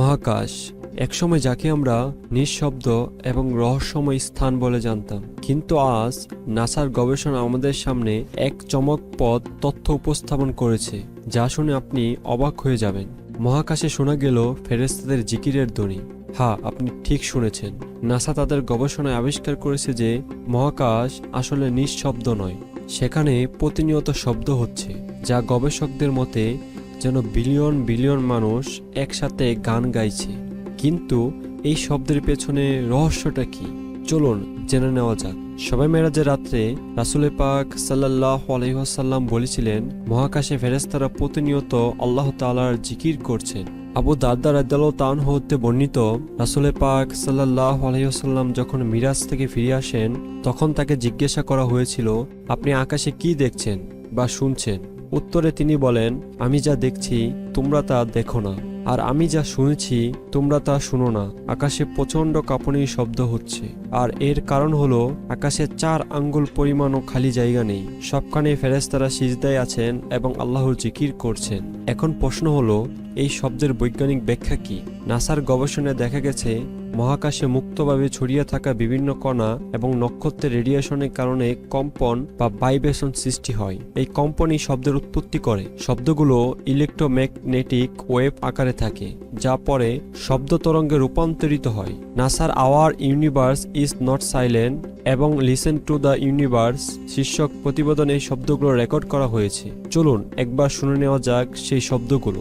মহাকাশ, একসময় যাকে আমরা নিঃশব্দ এবং রহস্যময় স্থান বলে জানতাম। কিন্তু আজ নাসার গবেষণা আমাদের সামনে এক চমকপদ তথ্য উপস্থাপন করেছে, যা শুনে আপনি অবাক হয়ে যাবেন। মহাকাশে শোনা গেল ফেরেস্তাদের জিকিরের ধ্বনি। হ্যাঁ আপনি ঠিক শুনেছেন। নাসা তাদের গবেষণায় আবিষ্কার করেছে যে মহাকাশ আসলে নিঃশব্দ নয়, সেখানে প্রতিনিয়ত শব্দ হচ্ছে, যা গবেষকদের মতে যেন বিলিয়ন বিলিয়ন মানুষ একসাথে গান গাইছে। কিন্তু এই শব্দের পেছনে রহস্যটা কি? চলুন জেনে নেওয়া যাক। সবাই মেরাজের রাত্রে রাসুলে পাক সাল্লাহ আলহিহাসাল্লাম বলেছিলেন, মহাকাশে ফেরেস্তারা প্রতিনিয়ত আল্লাহ তালার জিকির করছেন। আবু দারদা রাদ্দাল তান হতে বর্ণিত, রাসুলে পাক সাল্লাহ আলহিহাসাল্লাম যখন মিরাজ থেকে ফিরে আসেন, তখন তাকে জিজ্ঞাসা করা হয়েছিল, আপনি আকাশে কি দেখছেন বা শুনছেন? উত্তরে তিনি বলেন, আমি যা দেখছি, তোমরা তা দেখো না। আর আমি যা শুনেছি, তোমরা তা শুনো না। আকাশে প্রচণ্ড কাঁপনি শব্দ হচ্ছে। আর এর কারণ হলো, আকাশে চার আঙ্গুল পরিমাণও খালি জায়গা নেই। সবখানে ফেরেস্তারা সিজদায় আছেন এবং আল্লাহর জিকির করছেন। এখন প্রশ্ন হলো, এই শব্দের বৈজ্ঞানিক ব্যাখ্যা কি? নাসার গবেষণায় দেখা গেছে মহাকাশে মুক্তভাবে ছড়িয়ে থাকা বিভিন্ন কণা এবং নক্ষত্রের রেডিয়েশনের কারণে কম্পন বা ভাইব্রেশন সৃষ্টি হয়। এই কম্পনই শব্দের উৎপত্তি করে। শব্দগুলো ইলেকট্রোম্যাগনেটিক ওয়েভ আকারে থাকে, যা পরে শব্দ তরঙ্গে রূপান্তরিত হয়। নাসার our universe is not silent এবং লিসেন টু দ্য ইউনিভার্স শীর্ষক প্রতিবেদনে এই শব্দগুলো রেকর্ড করা হয়েছে। চলুন একবার শুনে নেওয়া যাক সেই শব্দগুলো।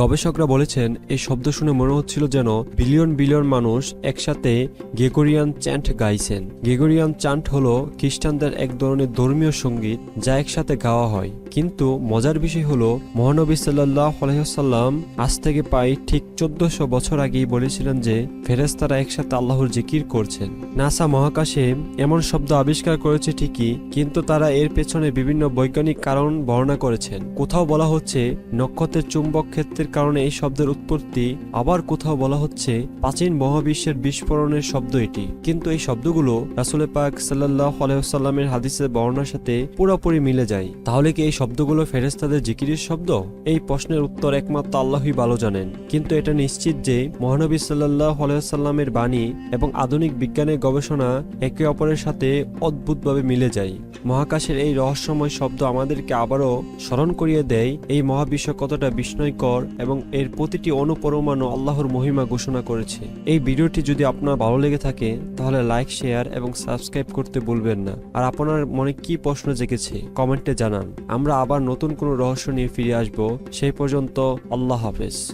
গবেষকরা বলেছেন এই শব্দ শুনে মনে হচ্ছিল যেন বিলিয়ন বিলিয়ন মানুষ একসাথে গেগোরিয়ান চ্যান্ট গাইছেন। গেগোরিয়ান চ্যান্ট হল খ্রিস্টানদের এক ধরনের ধর্মীয় সংগীত যা একসাথে গাওয়া হয়। কিন্তু মজার বিষয় হলো, মহানবী সাল্লাহ আলহিহাল্লাম আজ থেকে প্রায় ঠিক চোদ্দশো বছর আগেই বলেছিলেন যে ফেরেস্তারা একসাথে আল্লাহর জিকির করছেন। নাসা মহাকাশে এমন শব্দ আবিষ্কার করেছে ঠিকই, কিন্তু তারা এর পেছনে বিভিন্ন বৈজ্ঞানিক কারণ বর্ণনা করেছেন। কোথাও বলা হচ্ছে, নক্ষত্রের চুম্বক ক্ষেত্রের কারণে এই শব্দের উৎপত্তি, আবার কোথাও বলা হচ্ছে, প্রাচীন মহাবিশ্বের বিস্ফোরণের শব্দ এটি। কিন্তু এই শব্দগুলো রাসুলে পাক সাল্লাহ আলহামের হাদিসের বর্ণনার সাথে পুরোপুরি মিলে যায়। তাহলে কি এই শব্দগুলো ফেরেস্তাদের জিকিরের শব্দ? এই প্রশ্নের উত্তর একমাত্র আল্লাহই ভালো জানেন। কিন্তু এটা নিশ্চিত যে মহানবী সাল্লাহ আলহামের বাণী এবং আধুনিক বিজ্ঞানের গবেষণা একে অপরের সাথে অদ্ভুতভাবে মিলে যায়। মহাকাশের এই রহস্যময় শব্দ আমাদেরকে আবারও স্মরণ করিয়ে দেয় এই মহাবিশ্ব কতটা বিস্ময়কর এবং এর প্রতিটি অনুপরমাণু আল্লাহর মহিমা ঘোষণা করেছে। এই ভিডিওটি যদি আপনার ভালো লেগে থাকে, তাহলে লাইক, শেয়ার এবং সাবস্ক্রাইব করতে ভুলবেন না। আর আপনার মনে কি প্রশ্ন জেগেছে, কমেন্টে জানান। আমরা আবার নতুন কোনো রহস্য নিয়ে ফিরে আসব। সেই পর্যন্ত আল্লাহ হাফেজ।